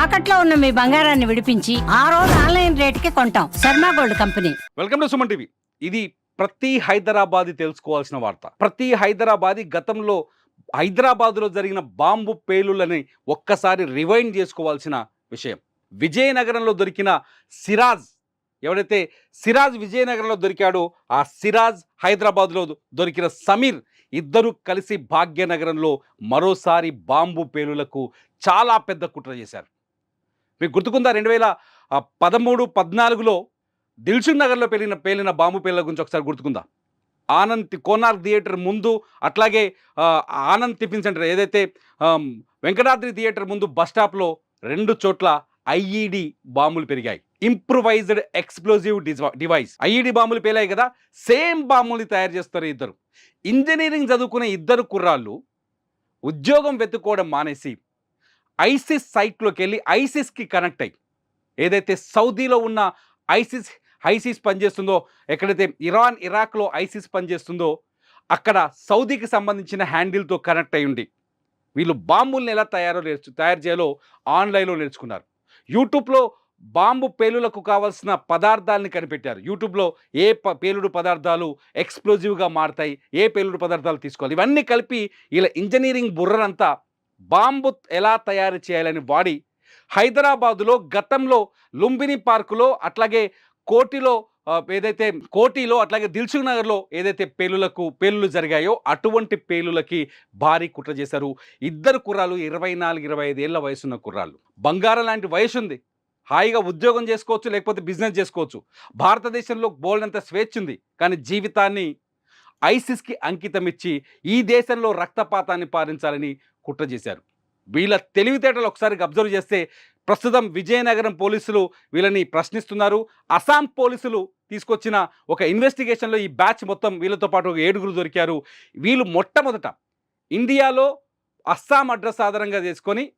తాకట్లో ఉన్న మీ బంగారాన్ని విడిపించి ఆ రోజు ఆన్లైన్ రేట్కి కొంటాం. Sharma gold company. Welcome to Suman TV. ఇది ప్రతి హైదరాబాదీ తెలుసుకోవాల్సిన వార్త. ప్రతి హైదరాబాదీ గతంలో హైదరాబాద్లో జరిగిన బాంబు పేలులని ఒక్కసారి రివైండ్ చేసుకోవాల్సిన విషయం. విజయనగరంలో దొరికిన సిరాజ్ ఎవడైతే సిరాజ్ విజయనగరంలో దొరికాడో ఆ సిరాజ్ హైదరాబాద్లో దొరికిన సమీర్ ఇద్దరు కలిసి భాగ్యనగరంలో మరోసారి బాంబు పేలులకు చాలా పెద్ద కుట్ర చేశారు. మీకు గుర్తుకుందా? రెండు వేల పదమూడు పద్నాలుగులో దిల్సుఖ్ నగర్లో పేలిన పేలిన బాంబు పేలుల గురించి ఒకసారి గుర్తుకుందా? ఆనంద్ కోనార్క్ థియేటర్ ముందు అట్లాగే ఆనంద్ టిఫిన్ సెంటర్ ఏదైతే వెంకటాద్రి థియేటర్ ముందు బస్ స్టాప్లో రెండు చోట్ల ఐఈడి బాంబులు పెరిగాయి. Improvised explosive device. ఐఈడి బాంబులు పేలాయి కదా? సేమ్ బాంబుల్ని తయారు చేస్తారు ఇద్దరు. ఇంజనీరింగ్ చదువుకునే ఇద్దరు కుర్రాళ్ళు ఉద్యోగం వెతుక్కోవడం మానేసి ఐసిస్ సైట్లోకి వెళ్ళి ఐసిస్కి కనెక్ట్ అయ్యి. ఏదైతే సౌదీలో ఉన్న ఐసిస్ ఐసిస్ పనిచేస్తుందో ఎక్కడైతే ఇరాన్ ఇరాక్లో ఐసిస్ పనిచేస్తుందో అక్కడ సౌదీకి సంబంధించిన హ్యాండిల్తో కనెక్ట్ అయ్యుండి వీళ్ళు బాంబుల్ని ఎలా తయారో నేర్చు తయారు చేయాలో ఆన్లైన్లో నేర్చుకున్నారు. యూట్యూబ్లో బాంబు పేలులకు కావాల్సిన పదార్థాలని కనిపెట్టారు. యూట్యూబ్లో ఏ ప పేలుడు పదార్థాలు ఎక్స్ప్లోజివ్గా మారుతాయి ఏ పేలుడు పదార్థాలు తీసుకోవాలి ఇవన్నీ కలిపి ఇలా ఇంజనీరింగ్ బుర్రనంతా బాంబు ఎలా తయారు చేయాలని వాడి హైదరాబాదులో గతంలో లుంబిని పార్కులో అట్లాగే కోటిలో ఏదైతే కోటిలో అట్లాగే దిల్సుఖ్ నగర్లో ఏదైతే పేలులకు పేలులు జరిగాయో అటువంటి పేలులకి భారీ కుట్ర చేశారు. ఇద్దరు కుర్రాలు ఇరవై నాలుగు ఇరవై ఐదు ఏళ్ళ వయసున్న కుర్రాళ్ళు. బంగారం లాంటి వయసు ఉంది. హాయిగా ఉద్యోగం చేసుకోవచ్చు లేకపోతే బిజినెస్ చేసుకోవచ్చు. భారతదేశంలో బోల్డంత స్వేచ్ఛ ఉంది. కానీ జీవితాన్ని ఐసిస్కి అంకితమిచ్చి ఈ దేశంలో రక్తపాతాన్ని పారించాలని కుట్ర చేశారు. వీళ్ళ తెలివితేటలు ఒకసారి అబ్జర్వ్ చేస్తే ప్రస్తుతం విజయనగరం పోలీసులు వీళ్ళని ప్రశ్నిస్తున్నారు. అస్సాం పోలీసులు తీసుకొచ్చిన ఒక ఇన్వెస్టిగేషన్లో ఈ బ్యాచ్ మొత్తం వీళ్ళతో పాటు ఒక ఏడుగురు దొరికారు. వీళ్ళు మొట్టమొదట ఇండియాలో అస్సాం అడ్రస్ ఆధారంగా చేసుకొని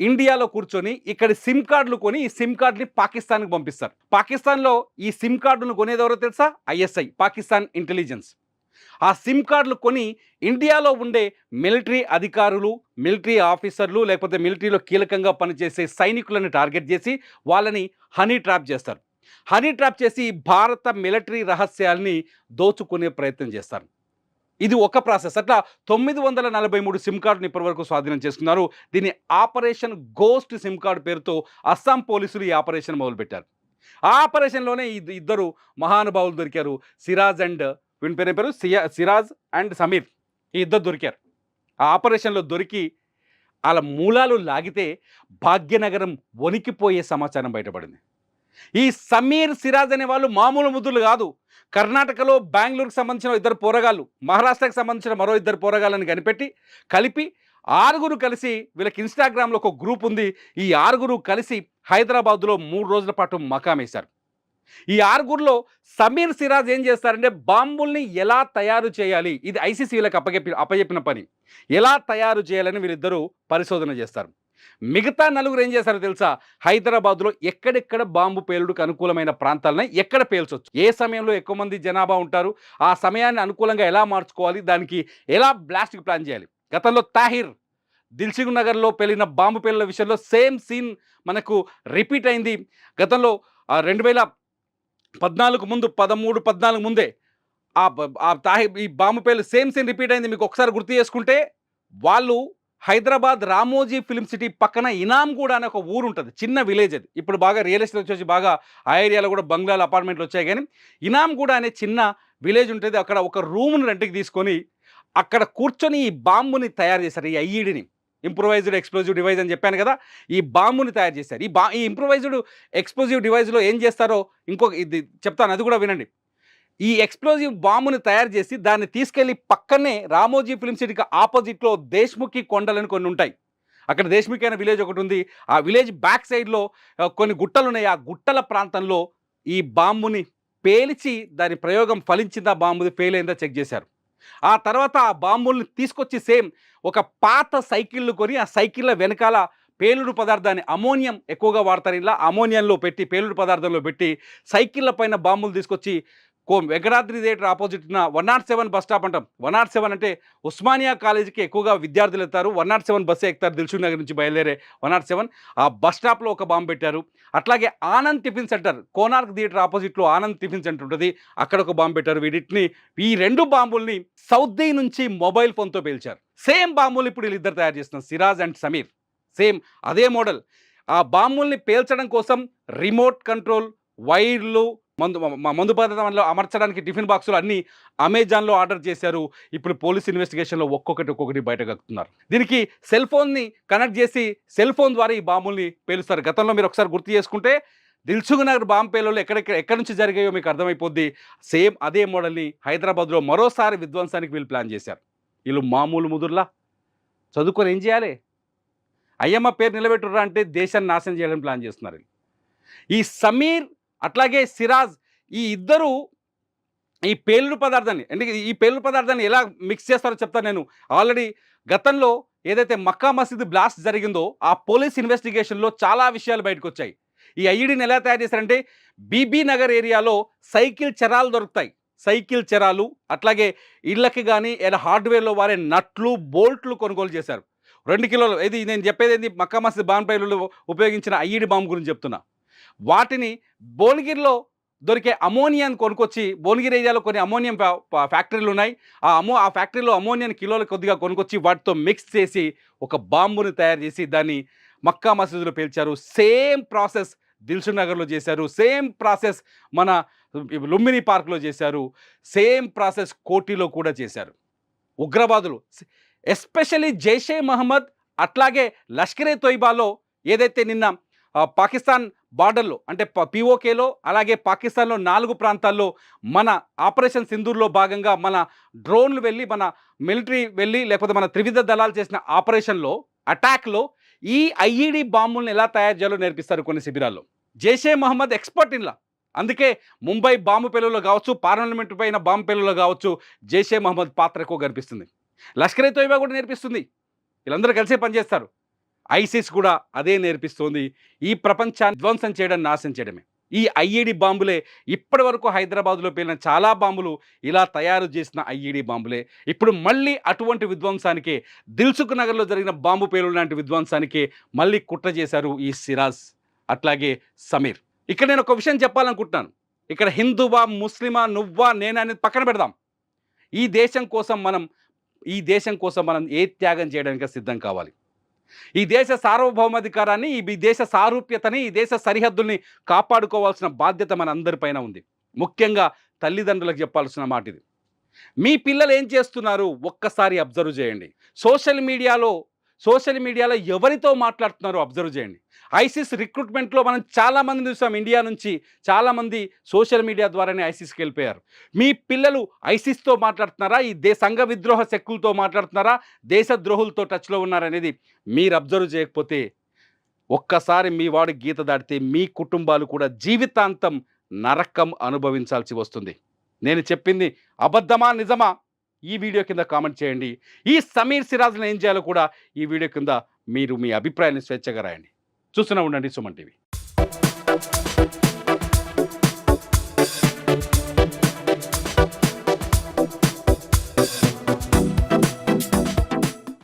ఇండియాలో కూర్చొని ఇక్కడ సిమ్ కార్డులు కొని ఈ సిమ్ కార్డుని పాకిస్తాన్కి పంపిస్తారు. పాకిస్తాన్లో ఈ సిమ్ కార్డును కొనేది ఎవరో తెలుసా? ISI Pakistan intelligence. ఆ సిమ్ కార్డులు కొని ఇండియాలో ఉండే మిలిటరీ అధికారులు మిలిటరీ ఆఫీసర్లు లేకపోతే మిలిటరీలో కీలకంగా పనిచేసే సైనికులను టార్గెట్ చేసి వాళ్ళని హనీ ట్రాప్ చేస్తారు. హనీ ట్రాప్ చేసి భారత మిలిటరీ రహస్యాల్ని దోచుకునే ప్రయత్నం చేస్తారు. ఇది ఒక ప్రాసెస్. అట్లా తొమ్మిది వందల నలభై మూడు సిమ్ కార్డుని ఇప్పటివరకు స్వాధీనం చేసుకున్నారు. దీన్ని ఆపరేషన్ గోస్ట్ సిమ్ కార్డు పేరుతో అస్సాం పోలీసులు ఈ ఆపరేషన్ మొదలుపెట్టారు. ఆ ఆపరేషన్లోనే ఇద్దరు మహానుభావులు దొరికారు. సిరాజ్ అండ్ వీని పేరు పేరు? సియా సిరాజ్ అండ్ సమీర్. ఈ ఇద్దరు దొరికారు. ఆ ఆపరేషన్లో దొరికి వాళ్ళ మూలాలు లాగితే భాగ్యనగరం వణికిపోయే సమాచారం బయటపడింది. ఈ సమీర్ సిరాజ్ అనే వాళ్ళు మామూలు ముద్దులు కాదు. కర్ణాటకలో బెంగళూరుకు సంబంధించిన ఇద్దరు పోరగాళ్ళు మహారాష్ట్రకు సంబంధించిన మరో ఇద్దరు పోరగాళ్ళని కనిపెట్టి కలిపి ఆరుగురు కలిసి వీళ్ళకి ఇన్స్టాగ్రామ్లో ఒక గ్రూప్ ఉంది. ఈ ఆరుగురు కలిసి హైదరాబాద్లో మూడు రోజుల పాటు మకామేశారు ఈ ఆరుగురులో సమీర్ సిరాజ్ ఏం చేస్తారంటే బాంబుల్ని ఎలా తయారు చేయాలి? ఇది ఐసీసీలకు అప్పగెప్పి అప్పచెప్పిన పని. ఎలా తయారు చేయాలని వీరిద్దరూ పరిశోధన చేస్తారు. మిగతా నలుగురు ఏం చేశారో తెలుసా? హైదరాబాద్లో ఎక్కడెక్కడ బాంబు పేలుడుకు అనుకూలమైన ప్రాంతాలని ఎక్కడ పేల్చొచ్చు? ఏ సమయంలో ఎక్కువ మంది జనాభా ఉంటారు? ఆ సమయాన్ని అనుకూలంగా ఎలా మార్చుకోవాలి? దానికి ఎలా బ్లాస్ట్కి ప్లాన్ చేయాలి? గతంలో తాహిర్ దిల్సుఖ్ నగర్లో పేలిన బాంబు పేలుల విషయంలో సేమ్ సీన్ మనకు రిపీట్ అయింది. గతంలో రెండు వేల పద్నాలుగు ముందు పదమూడు పద్నాలుగు ముందే. ఆ తాహి ఈ బాంబు పేలు సేమ్ సేమ్ రిపీట్ అయింది మీకు ఒకసారి గుర్తు చేసుకుంటే. వాళ్ళు హైదరాబాద్ రామోజీ ఫిల్మ్ సిటీ పక్కన ఇనాంగూడ అనే ఒక ఊరు ఉంటుంది చిన్న విలేజ్ అది. ఇప్పుడు బాగా రియల్ ఎస్టేట్ వచ్చేసి బాగా ఆ ఏరియాలో కూడా బంగ్లాలు అపార్ట్మెంట్లు వచ్చాయి కానీ ఇనాంగూడ అనే చిన్న విలేజ్ ఉంటుంది. అక్కడ ఒక రూమ్ను రెంట్కి తీసుకొని అక్కడ కూర్చొని ఈ బాంబుని తయారు చేశారు ఈ ఐఈడిని. ఇంప్రొవైజ్డ్ ఎక్స్ప్లోజివ్ డివైజ్ అని చెప్పాను కదా ఈ బాంబుని తయారు చేశారు. ఈ బా ఈ ఇంప్రొవైజ్డ్ ఎక్స్ప్లోజివ్ డివైజ్లో ఏం చేస్తారో ఇంకొక ఇది చెప్తాను అది కూడా వినండి. ఈ ఎక్స్ప్లోజివ్ బాంబుని తయారు చేసి దాన్ని తీసుకెళ్ళి పక్కనే రామోజీ ఫిల్మ్ సిటీకి ఆపోజిట్లో దేశ్ముఖి కొండలని కొన్ని ఉంటాయి. అక్కడ దేశ్ముఖి అనే విలేజ్ ఒకటి ఉంది. ఆ విలేజ్ బ్యాక్ సైడ్లో కొన్ని గుట్టలు ఉన్నాయి. ఆ గుట్టల ప్రాంతంలో ఈ బాంబుని పేల్చి దాని ప్రయోగం ఫలించిందా. బాంబుది ఫెయిల్ అయిందా చెక్ చేశారు. ఆ తర్వాత ఆ బాంబుల్ని తీసుకొచ్చి సేమ్ ఒక పాత సైకిళ్ళు కొని ఆ సైకిళ్ళ వెనకాల పేలుడు పదార్థాన్ని అమోనియం ఎక్కువగా వాడతారు. ఇలా అమోనియంలో పెట్టి పేలుడు పదార్థంలో పెట్టి సైకిళ్ళ పైన బాంబులు తీసుకొచ్చి కో వెంకటాద్రి థియేటర్ ఆపోజిట్ ఉన్న one not seven bus stop అంటాం. వన్ నాట్ సెవెన్ అంటే ఉస్మానియా కాలేజీకి ఎక్కువగా విద్యార్థులు ఎత్తారు. వన్ నాట్ సెవెన్ బస్సే ఎక్కుతారు. దిల్సుఖ్ నగర్ నుంచి బయలుదేరే వన్ నాట్ సెవెన్. ఆ బస్ స్టాప్లో ఒక బాంబు పెట్టారు. అట్లాగే Anand tiffin centre Konark theatre ఆపోజిట్లో ఆనంద్ టిఫిన్ సెంటర్ ఉంటుంది. అక్కడ ఒక బాంబు పెట్టారు. వీటిని ఈ రెండు బాంబుల్ని సౌదీ నుంచి మొబైల్ ఫోన్తో పేల్చారు. సేమ్ బాంబులు ఇప్పుడు వీళ్ళిద్దరు తయారు చేస్తున్నారు. సిరాజ్ అండ్ సమీర్. సేమ్ అదే మోడల్. ఆ బాంబుల్ని పేల్చడం కోసం రిమోట్ కంట్రోల్ వైర్లు మందు మందు పదార్థంలో అమర్చడానికి టిఫిన్ బాక్సులు అన్నీ అమెజాన్లో ఆర్డర్ చేశారు. ఇప్పుడు పోలీస్ ఇన్వెస్టిగేషన్లో ఒక్కొక్కటి ఒక్కొక్కటి బయటగక్కుతున్నారు దీనికి సెల్ ఫోన్ని కనెక్ట్ చేసి సెల్ ఫోన్ ద్వారా ఈ బాంబుల్ని పేలుస్తారు. గతంలో మీరు ఒకసారి గుర్తు చేసుకుంటే దిల్సుఖ్ నగర్ బాంబు పేలులు ఎక్కడెక్కడ ఎక్కడి నుంచి జరిగాయో మీకు అర్థమైపోద్ది. సేమ్ అదే మోడల్ని హైదరాబాద్లో మరోసారి విధ్వంసానికి వీళ్ళు ప్లాన్ చేశారు. వీళ్ళు మామూలు ముదుర్లా. చదువుకొని ఏం చేయాలి? అయ్యమ్మ పేరు నిలబెట్టుర్రా అంటే దేశాన్ని నాశనం చేయడం ప్లాన్ చేస్తున్నారు ఈ సమీర్ అట్లాగే సిరాజ్ ఈ ఇద్దరు ఈ పేలుడు పదార్థాన్ని అంటే ఈ పేలుడు పదార్థాన్ని ఎలా మిక్స్ చేస్తారో చెప్తాను నేను. ఆల్రెడీ గతంలో ఏదైతే మక్కా మసీద్ బ్లాస్ట్ జరిగిందో ఆ పోలీస్ ఇన్వెస్టిగేషన్లో చాలా విషయాలు బయటకు వచ్చాయి ఈ ఐఈడిని ఎలా తయారు చేశారంటే బీబీ నగర్ ఏరియాలో సైకిల్ చెరాలు దొరుకుతాయి. సైకిల్ చెరాలు అట్లాగే ఇళ్ళకి కానీ ఏదైనా హార్డ్వేర్లో వారే నట్లు బోల్ట్లు కొనుగోలు చేశారు. రెండు కిలోలు ఇది నేను చెప్పేది ఏంది? మక్కా మసీద్ బాన్పైలు ఉపయోగించిన ఐఈడి బాంబు గురించి చెప్తున్నా. వాటిని భువనగిరిలో దొరికే అమోనియాని కొనుక్కొచ్చి భువనగిరి ఏరియాలో కొన్ని అమోనియం ఫ్యా- ఫ్యాక్టరీలు ఉన్నాయి. ఆ అమో ఆ ఫ్యాక్టరీలో అమోనియాని కిలోలు కొద్దిగా కొనుక్కొచ్చి వాటితో మిక్స్ చేసి ఒక బాంబుని తయారు చేసి దాన్ని మక్కా మసీదులో పేల్చారు. సేమ్ ప్రాసెస్ దిల్సుఖ్ నగర్లో చేశారు. సేమ్ ప్రాసెస్ మన లుంబిని పార్క్లో చేశారు. సేమ్ ప్రాసెస్ కోటిలో కూడా చేశారు. ఉగ్రవాదులు. ఎస్పెషలీ జైషే మహమ్మద్ అట్లాగే లష్కరే తొయ్బాలో ఏదైతే నిన్న పాకిస్తాన్ బార్డర్లో అంటే పిఓకేలో అలాగే పాకిస్తాన్లో నాలుగు ప్రాంతాల్లో మన ఆపరేషన్ సింధూర్లో భాగంగా మన డ్రోన్లు వెళ్ళి మన మిలిటరీ వెళ్ళి లేకపోతే మన త్రివిధ దళాలు చేసిన ఆపరేషన్లో అటాక్లో ఈ ఐఈడి బాంబులను ఎలా తయారు చేయాలో నేర్పిస్తారు కొన్ని శిబిరాల్లో. జైషే మహమ్మద్ ఎక్స్పర్ట్ ఇన్లా అందుకే ముంబై బాంబు పేలులో కావచ్చు పార్లమెంట్ పైన బాంబు పేలులో కావచ్చు జైషే మహమ్మద్ పాత్ర ఎక్కువ కనిపిస్తుంది. లష్కరే తోయిబా కూడా నేర్పిస్తుంది. వీళ్ళందరూ కలిసే పనిచేస్తారు. ఐసిస్ కూడా అదే నేర్పిస్తోంది. ఈ ప్రపంచాన్ని ధ్వంసం చేయడం నాశనం చేయడమే. ఈ ఐఈడి బాంబులే ఇప్పటి వరకు హైదరాబాద్లో పేలిన చాలా బాంబులు ఇలా తయారు చేసిన ఐఈడి బాంబులే. ఇప్పుడు మళ్ళీ అటువంటి విధ్వంసానికే దిల్సుఖ్ నగర్లో జరిగిన బాంబు పేలుడు లాంటి విధ్వంసానికే మళ్ళీ కుట్ర చేశారు ఈ సిరాజ్ అట్లాగే సమీర్. ఇక్కడ నేను ఒక విషయం చెప్పాలనుకుంటున్నాను. ఇక్కడ హిందువా ముస్లిమా నువ్వా నేను అనేది పక్కన పెడదాం. ఈ దేశం కోసం మనం ఈ దేశం కోసం మనం ఏ త్యాగం చేయడానికి సిద్ధం కావాలి. ఈ దేశ సార్వభౌమాధికారాన్ని ఈ దేశ సారూప్యతని ఈ దేశ సరిహద్దుల్ని కాపాడుకోవాల్సిన బాధ్యత మన అందరిపైన ఉంది. ముఖ్యంగా తల్లిదండ్రులకు చెప్పాల్సిన మాట ఇది మీ పిల్లలు ఏం చేస్తున్నారు? ఒక్కసారి అబ్జర్వ్ చేయండి. సోషల్ మీడియాలో సోషల్ మీడియాలో ఎవరితో మాట్లాడుతున్నారో అబ్జర్వ్ చేయండి. ఐసిస్ రిక్రూట్మెంట్లో మనం చాలామంది చూసాం. ఇండియా నుంచి చాలామంది సోషల్ మీడియా ద్వారానే ఐసిస్కి వెళ్ళిపోయారు. మీ పిల్లలు ఐసిస్తో మాట్లాడుతున్నారా? ఈ దే సంఘ విద్రోహ శక్తులతో మాట్లాడుతున్నారా? దేశద్రోహులతో టచ్లో ఉన్నారనేది మీరు అబ్జర్వ్ చేయకపోతే ఒక్కసారి మీ వాడు గీత దాటితే మీ కుటుంబాలు కూడా జీవితాంతం నరకం అనుభవించాల్సి వస్తుంది. నేను చెప్పింది అబద్ధమా? నిజమా? ఈ వీడియో కింద కామెంట్ చేయండి. ఈ సమీర్ సిరాజ్ని ఏం చేయాలో కూడా ఈ వీడియో కింద మీరు మీ అభిప్రాయాన్ని స్వేచ్ఛగా రాయండి. చూస్తూనే ఉండండి సుమన్ టీవీ.